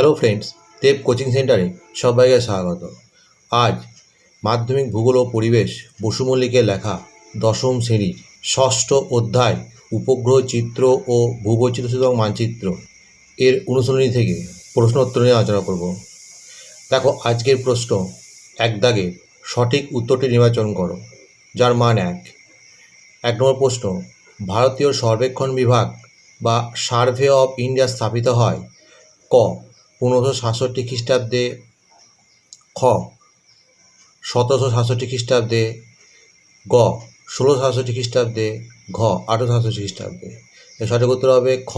Hello friends দেব coaching সেন্টারে সবাইকে স্বাগত। আজ মাধ্যমিক ভূগোল ও পরিবেশ বসু মল্লিকের লেখা দশম শ্রেণির ষষ্ঠ অধ্যায় উপগ্রহ চিত্র ও ভূবৈচিত্র সূচক মানচিত্র এর অনুশীলনী থেকে প্রশ্ন উত্তর নিয়ে আলোচনা করব। দেখো, আজকের প্রশ্ন, এক দাগে সঠিক উত্তরটি নির্বাচন করো, যার মান এক। এক নম্বর প্রশ্ন, ভারতীয় সর্বেক্ষণ বিভাগ বা সার্ভে অফ ইন্ডিয়া স্থাপিত হয় ক? পনেরোশো সাতষট্টি খ্রিস্টাব্দে খ, সতেরোশো সাতষট্টি খ্রিস্টাব্দে গ, ষোলোশো সাতষট্টি খ্রিস্টাব্দে ঘ, আঠেরোশো সাতষট্টি খ্রিস্টাব্দে। এর সঠিক উত্তর হবে খ,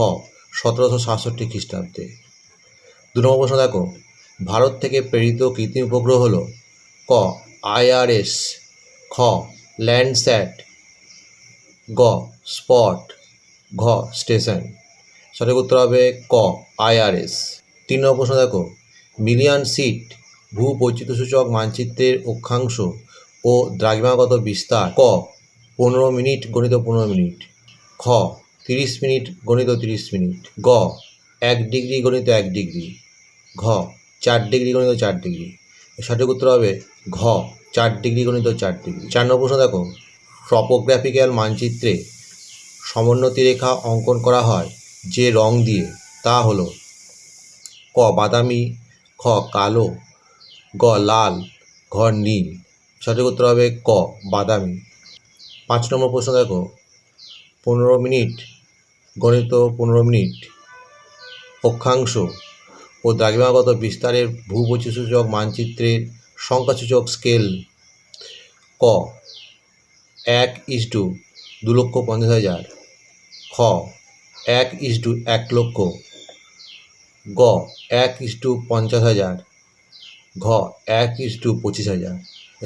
সতেরোশো সাতষট্টি খ্রিস্টাব্দে। দু নম্বর প্রশ্ন দেখো, ভারত থেকে প্রেরিত কৃত্রিম উপগ্রহ হল ক আইআরএস খ, ল্যান্ডস্যাট, গ, স্পট, ঘ, স্টেশন। সঠিক উত্তর হবে ক আইআরএস তিন নম্বর প্রশ্ন দেখো। মিলিয়ন সিট ভূ বৈচিত্র্যসূচক মানচিত্রের অক্ষাংশ ও দ্রাঘিমাগত বিস্তার ক, পনেরো মিনিট গণিত পনেরো মিনিট। খ, তিরিশ মিনিট গণিত তিরিশ মিনিট। গ, এক ডিগ্রি গণিত এক ডিগ্রি। ঘ, চার ডিগ্রি গণিত চার ডিগ্রি। সঠিক উত্তর হবে ঘ, চার ডিগ্রি গণিত চার ডিগ্রি। চার নম্বর প্রশ্ন দেখো। টপোগ্রাফিক্যাল মানচিত্রে সমোন্নতি রেখা অঙ্কন করা হয় যে রং দিয়ে, তা হলো ক বাদামি, খ কালো, গ লাল, ঘ নীল। সঠিক উত্তর হবে ক বাদামি। পাঁচ নম্বর প্রশ্ন দেখো। পনেরো মিনিট, গণিত পনেরো মিনিট। অক্ষাংশ ও দ্রাঘিমাগত বিস্তারের ভূবৈচিত্র্যসূচক মানচিত্রের সংখ্যাসূচক স্কেল। ক, এক ইস টু দু লক্ষ পঞ্চাশ হাজার। খ, এক ইস টু এক লক্ষ। গ, এক ইস টু পঞ্চাশ হাজার। ঘ, এক ইস টু পঁচিশ হাজার।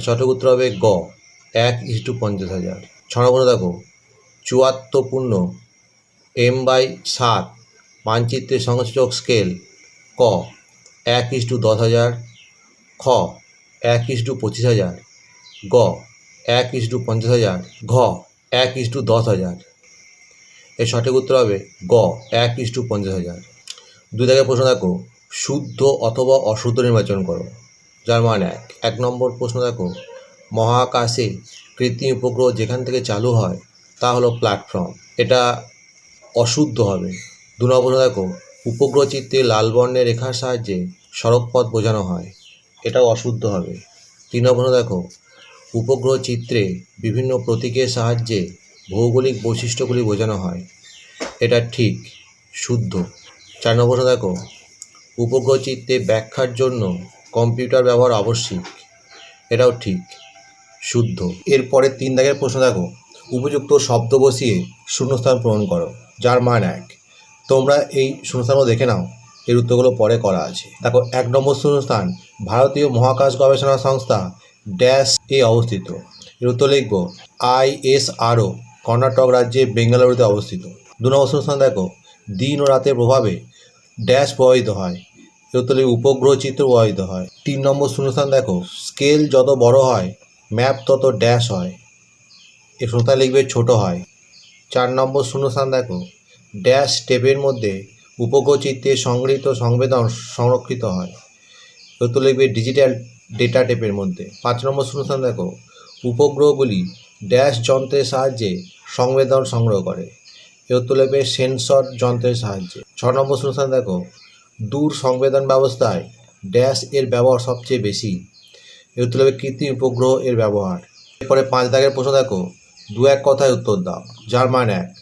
সঠিক উত্তর হবে গ, এক ইস টু পঞ্চাশ হাজার। ছ দেখো, চুয়াত্তরপূর্ণ এম বাই সাত, মানচিত্রের সংসূচক স্কেল ক, এক ইস টু দশ হাজার। খ, এক ইস টু পঁচিশ হাজার। গ, এক ইস টু পঞ্চাশ হাজার। ঘ, এক ইস টু দশ হাজার। এর সঠিক উত্তর হবে গ, এক ইস টু পঞ্চাশ হাজার। দুই দাগের প্রশ্ন দেখো, শুদ্ধ অথবা অশুদ্ধ নির্বাচন করো। যার মান এক এক নম্বর প্রশ্ন দেখো, মহাকাশে কৃত্রিম উপগ্রহ যেখান থেকে চালু হয়, তা হলো প্ল্যাটফর্ম এটা অশুদ্ধ হবে। দু নম্বর প্রশ্ন দেখো, উপগ্রহ চিত্রে লাল বর্ণের রেখার সাহায্যে সড়কপথ বোঝানো হয়, এটাও অশুদ্ধ হবে। তিন নম্বর দেখো, উপগ্রহ চিত্রে বিভিন্ন প্রতীকের সাহায্যে ভৌগোলিক বৈশিষ্ট্যগুলি বোঝানো হয়, এটা ঠিক, শুদ্ধ। চার নম্বর দেখো উপগ্রহ চিত্রে ব্যাখ্যার জন্য কম্পিউটার ব্যবহার আবশ্যিক, এটাও ঠিক, শুদ্ধ। এরপরে তিন দাগের প্রশ্ন দেখো, উপযুক্ত শব্দ বসিয়ে শূন্যস্থান পূরণ করো, যার মান এক। তোমরা এই শূন্যস্থানগুলো দেখে নাও, এর উত্তরগুলো পরে করা আছে। দেখো, এক নম্বর শূন্যস্থান, ভারতীয় মহাকাশ গবেষণা সংস্থা ড্যাশ এ অবস্থিত। এর উত্তর লিখব, আইএসআরও, কর্ণাটক রাজ্যে বেঙ্গালুরুতে অবস্থিত। দু নম্বর শূন্যস্থান দেখো দিন ও রাতের প্রভাবে ড্যাশ প্রভাবিত হয়। এর উত্তর উপগ্রহ চিত্র প্রভাবিত হয়। তিন নম্বর শূন্যস্থান দেখো। স্কেল যত বড় হয়, ম্যাপ তত ড্যাশ হয়। এ শ্রোতা লিখবে ছোট হয়। চার নম্বর শূন্যস্থান দেখো। ড্যাশ টেপের মধ্যে উপগ্রহ চিত্রে সংগৃহীত সংবেদন সংরক্ষিত হয়। উত্তর লিখবে ডিজিটাল ডেটা টেপের মধ্যে। পাঁচ নম্বর শূন্যস্থান দেখো। উপগ্রহগুলি ড্যাশ যন্ত্রের সাহায্যে সংবেদন সংগ্রহ করে। উত্তর লিখবে সেন্সর যন্ত্রের সাহায্যে। ছ নম্বর শূন্যস্থান দেখো। দূর সংবেদন ব্যবস্থায় ড্যাশ এর ব্যবহার সবচেয়ে বেশি। এর লিখবে কৃত্রিম উপগ্রহ এর ব্যবহার। এরপরে পাঁচ দাগের প্রশ্ন দেখো। দু এক কথায় উত্তর দাও। যার মান এক।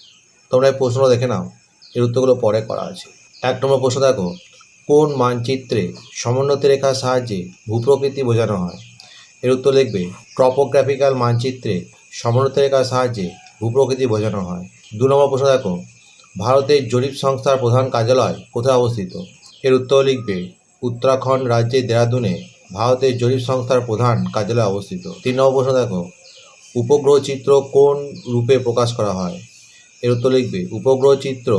তোমরা এই প্রশ্ন দেখে নাও। এর উত্তরগুলো পরে করা আছে। এক নম্বর প্রশ্ন দেখো। কোন মানচিত্রে সমোন্নতি রেখার সাহায্যে ভূপ্রকৃতি বোঝানো হয়? এর উত্তর লিখবে। ট্রপোগ্রাফিক্যাল মানচিত্রে সমোন্নতি রেখার সাহায্যে ভূপ্রকৃতি বোঝানো হয়। দু নম্বর প্রশ্ন দেখো, ভারতের জরিপ সংস্থার প্রধান কার্যালয় কোথায় অবস্থিত? এর উত্তর লিখবে, উত্তরাখণ্ড রাজ্যের দেরাদুনে ভারতের জরিপ সংস্থার প্রধান কার্যালয় অবস্থিত। তিন নম্বর প্রশ্ন দেখো, উপগ্রহ চিত্র কোন রূপে প্রকাশ করা হয়? এর উত্তর লিখবে, উপগ্রহ চিত্র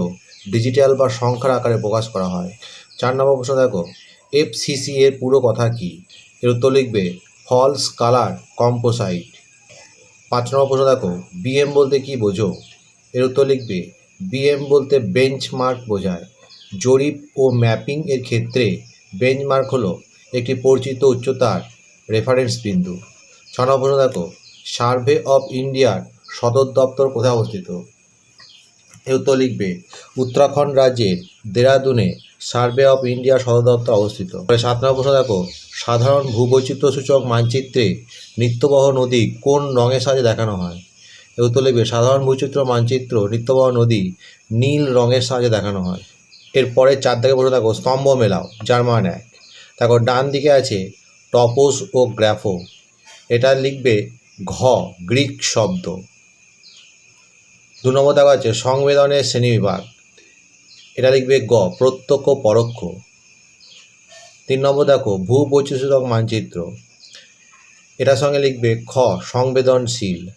ডিজিটাল বা সংখ্যার আকারে প্রকাশ করা হয়। চার নম্বর প্রশ্ন দেখো এফসিসি এর পুরো কথা কি? এর উত্তর লিখবে ফলস কালার কম্পোসাইট পাঁচ নম্বর প্রশ্ন দেখো বিএম বলতে কি বোঝো? এর উত্তর লিখবে বিএম বলতে বেঞ্চমার্ক বোঝায়। জরিপ ও ম্যাপিং এর ক্ষেত্রে বেঞ্চমার্ক হলো একটি পরিচিত উচ্চতার রেফারেন্স বিন্দু। ছ নম্বর প্রশ্ন দেখো সার্ভে অফ ইন্ডিয়ার সদর দপ্তর কোথায় অবস্থিত? উত্তর লিখবে, উত্তরাখণ্ড রাজ্যের দেরাদুনে সার্ভে অফ ইন্ডিয়া সদর দপ্তর অবস্থিত সাত নম্বর প্রশ্ন, দেখো, সাধারণ ভূবৈচিত্র্য সূচক মানচিত্রে নিত্যবহ নদী কোন রঙের সাহায্যে দেখানো হয়? উত্তর লিখবে, সাধারণ ভূচিত্র মানচিত্র নিত্যবহ নদী নীল রঙের সাহায্যে দেখানো হয়। এরপরে চার দিকে প্রশ্ন, দেখো, স্তম্ভ মেলাও, জার্মান এক। দেখো, ডান দিকে আছে, টপোস ও গ্রাফো এটা লিখবে, ঘ গ্রিক শব্দ। দু নম্বর দেখা আছে, সংবেদনের শ্রেণীবিভাগ। এটা লিখবে গ, প্রত্যক্ষ পরোক্ষ। তিন নম্বর দেখো ভূ বৈচিত্র্যক মানচিত্র। এটার সঙ্গে লিখবে খ, সংবেদনশীল।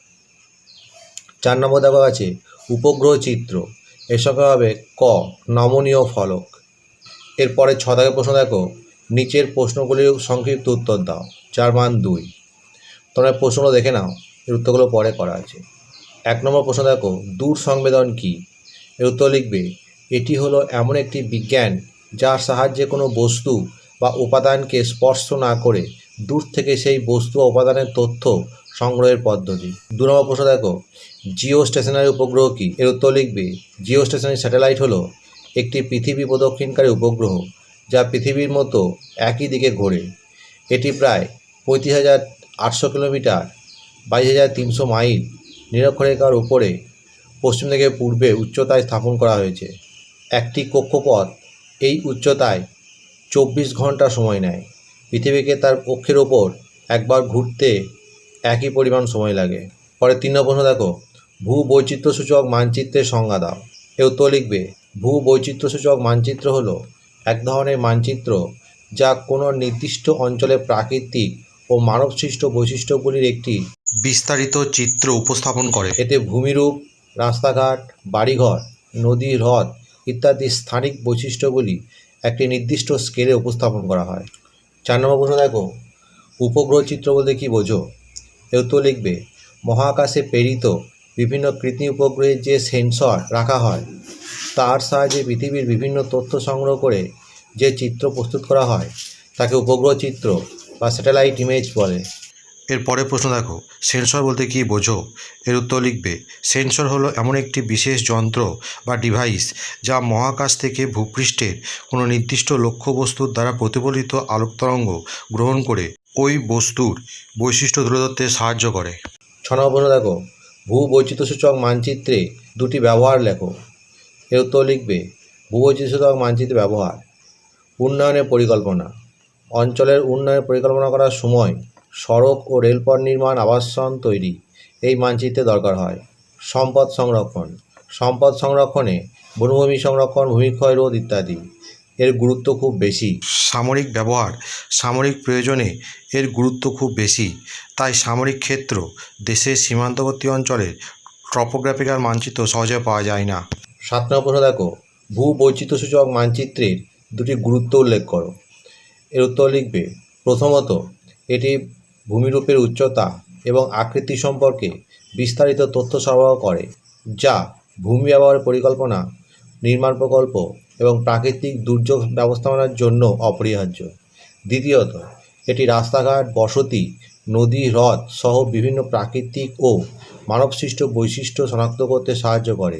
চার নম্বর দেখা আছে, উপগ্রহ চিত্র। এর সঙ্গে হবে ক, নমনীয় ফলক। এরপরে ছ থেকে প্রশ্ন দেখো, নিচের প্রশ্নগুলির সংক্ষিপ্ত উত্তর দাও। যার মান দুই। তোমরা প্রশ্নগুলো দেখে নাও, এর উত্তরগুলো পরে করা আছে। এক নম্বর প্রশ্ন দেখো, দূর সংবেদন কী? এর উত্তর লিখবে, এটি হলো এমন একটি বিজ্ঞান যার সাহায্যে কোনো বস্তু বা উপাদানকে স্পর্শ না করে দূর থেকে সেই বস্তু বা উপাদানের তথ্য সংগ্রহের পদ্ধতি। দু নম্বর প্রশ্ন দেখো জিও স্টেশনারি উপগ্রহ কী? এর উত্তর লিখবে জিও স্টেশনারি স্যাটেলাইট হলো একটি পৃথিবী প্রদক্ষিণকারী উপগ্রহ যা পৃথিবীর মতো একই দিকে ঘোরে। এটি প্রায় পঁয়ত্রিশ হাজার আটশো কিলোমিটার, বাইশ হাজার তিনশো মাইল নিরক্ষরেখার উপরে পশ্চিম থেকে পূর্বে উচ্চতায় স্থাপন করা হয়েছে। একটি কক্ষপথ এই উচ্চতায় চব্বিশ ঘণ্টা সময় নেয়। পৃথিবীকে তার কক্ষের ওপর একবার ঘুরতে একই পরিমাণ সময় লাগে। পরে তিন নম্বর প্রশ্ন, দেখো ভূ বৈচিত্র্যসূচক মানচিত্রের সংজ্ঞা দাও। এ উত্তর লিখবে ভূ বৈচিত্র্যসূচক মানচিত্র হলো এক ধরনের মানচিত্র যা কোনো নির্দিষ্ট অঞ্চলের প্রাকৃতিক ও মানবসৃষ্ট বৈশিষ্ট্যগুলির একটি বিস্তারিত চিত্র উপস্থাপন করে। এতে ভূমিরূপ, রাস্তাঘাট, বাড়িঘর, নদী, হ্রদ ইত্যাদি স্থানিক বৈশিষ্ট্যগুলি একটি নির্দিষ্ট স্কেলে উপস্থাপন করা হয়। চার নম্বর প্রশ্ন দেখো। উপগ্রহ চিত্র বলতে কী বোঝো? এর উত্তর লিখবে, মহাকাশে প্রেরিত বিভিন্ন কৃত্রিম উপগ্রহে যে সেন্সর রাখা হয়, তার সাহায্যে পৃথিবীর বিভিন্ন তথ্য সংগ্রহ করে যে চিত্র প্রস্তুত করা হয়, তাকে উপগ্রহ চিত্র বা স্যাটেলাইট ইমেজ বলে। এর পরের প্রশ্ন দেখো, সেন্সর বলতে কী বোঝো? এর উত্তর লিখবে, সেন্সর হলো এমন একটি বিশেষ যন্ত্র বা ডিভাইস যা মহাকাশ থেকে ভূপৃষ্ঠের কোনো নির্দিষ্ট লক্ষ্যবস্তুর দ্বারা প্রতিফলিত আলোক তরঙ্গ গ্রহণ করে ওই বস্তুর বৈশিষ্ট্য তুলে ধরতে সাহায্য করে। ছ নম্বর দেখো ভূ বৈচিত্র্যসূচক মানচিত্রে দুটি ব্যবহার লেখো। এর উত্তর লিখবে, ভূবৈচিত্র্যসূচক মানচিত্র ব্যবহার, উন্নয়নের পরিকল্পনা। অঞ্চলের উন্নয়নের পরিকল্পনা করার সময় সড়ক ও রেলপথ নির্মাণ আবাসন তৈরি। এই মানচিত্রে দরকার হয় সম্পদ সংরক্ষণ। সম্পদ সংরক্ষণে বনভূমি সংরক্ষণ ভূমিক্ষয় রোধ ইত্যাদি। এর গুরুত্ব খুব বেশি। সামরিক ব্যবহার সামরিক প্রয়োজনে এর গুরুত্ব খুব বেশি। তাই সামরিক ক্ষেত্র দেশের সীমান্তবর্তী অঞ্চলের ট্রপোগ্রাফিক্যাল মানচিত্র সহজে পাওয়া যায় না। সাত নম্বর দেখো। ভূ বৈচিত্র্যসূচক মানচিত্রের দুটি গুরুত্ব উল্লেখ করো। এর উত্তর লিখবে প্রথমত এটি ভূমিরূপের উচ্চতা এবং আকৃতি সম্পর্কে বিস্তারিত তথ্য সরবরাহ করে, যা ভূমি ব্যবহার পরিকল্পনা, নির্মাণ প্রকল্প এবং প্রাকৃতিক দুর্যোগ ব্যবস্থাপনার জন্য অপরিহার্য। দ্বিতীয়ত, এটি রাস্তাঘাট, বসতি, নদী, হ্রদ সহ বিভিন্ন প্রাকৃতিক ও মানবসৃষ্ট বৈশিষ্ট্য শনাক্ত করতে সাহায্য করে,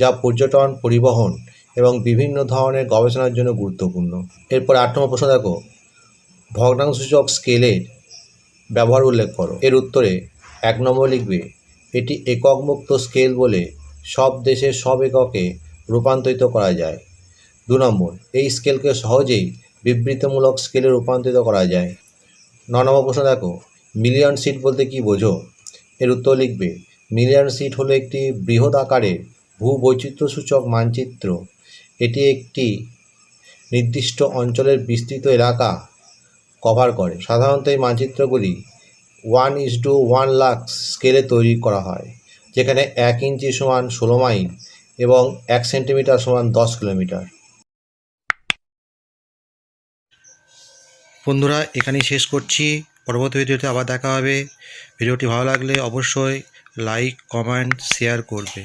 যা পর্যটন, পরিবহন এবং বিভিন্ন ধরনের গবেষণার জন্য গুরুত্বপূর্ণ। এরপর আট নম্বর প্রশ্ন দেখো ভগ্নাংশসূচক স্কেলের ব্যবহার উল্লেখ করো। এর উত্তরে এক নম্বর লিখবে, এটি একক মুক্ত স্কেল বলে সব দেশের সব এককে রূপান্তরিত করা যায়। দু নম্বর, এই স্কেলকে সহজেই বিবৃতিমূলক স্কেলে রূপান্তরিত করা যায়। ন নম্বর প্রশ্ন দেখো, মিলিয়ন সিট বলতে কি বোঝো? এর উত্তর লিখবে, মিলিয়ন সিট হলো একটি বৃহৎ আকারের ভূ বৈচিত্র্যসূচক মানচিত্র। এটি একটি নির্দিষ্ট অঞ্চলের বিস্তৃত এলাকা কভার করে। সাধারণত এই মানচিত্রগুলি one is to one lakh স্কেলে তৈরি করা হয়, যেখানে এক ইঞ্চি সমান ষোলো মাইল এবং এক সেন্টিমিটার সমান দশ কিলোমিটার। বন্ধুরা, এখানেই শেষ করছি। পরবর্তী ভিডিওতে আবার দেখা হবে। ভিডিওটি ভালো লাগলে অবশ্যই লাইক কমেন্ট শেয়ার করবে।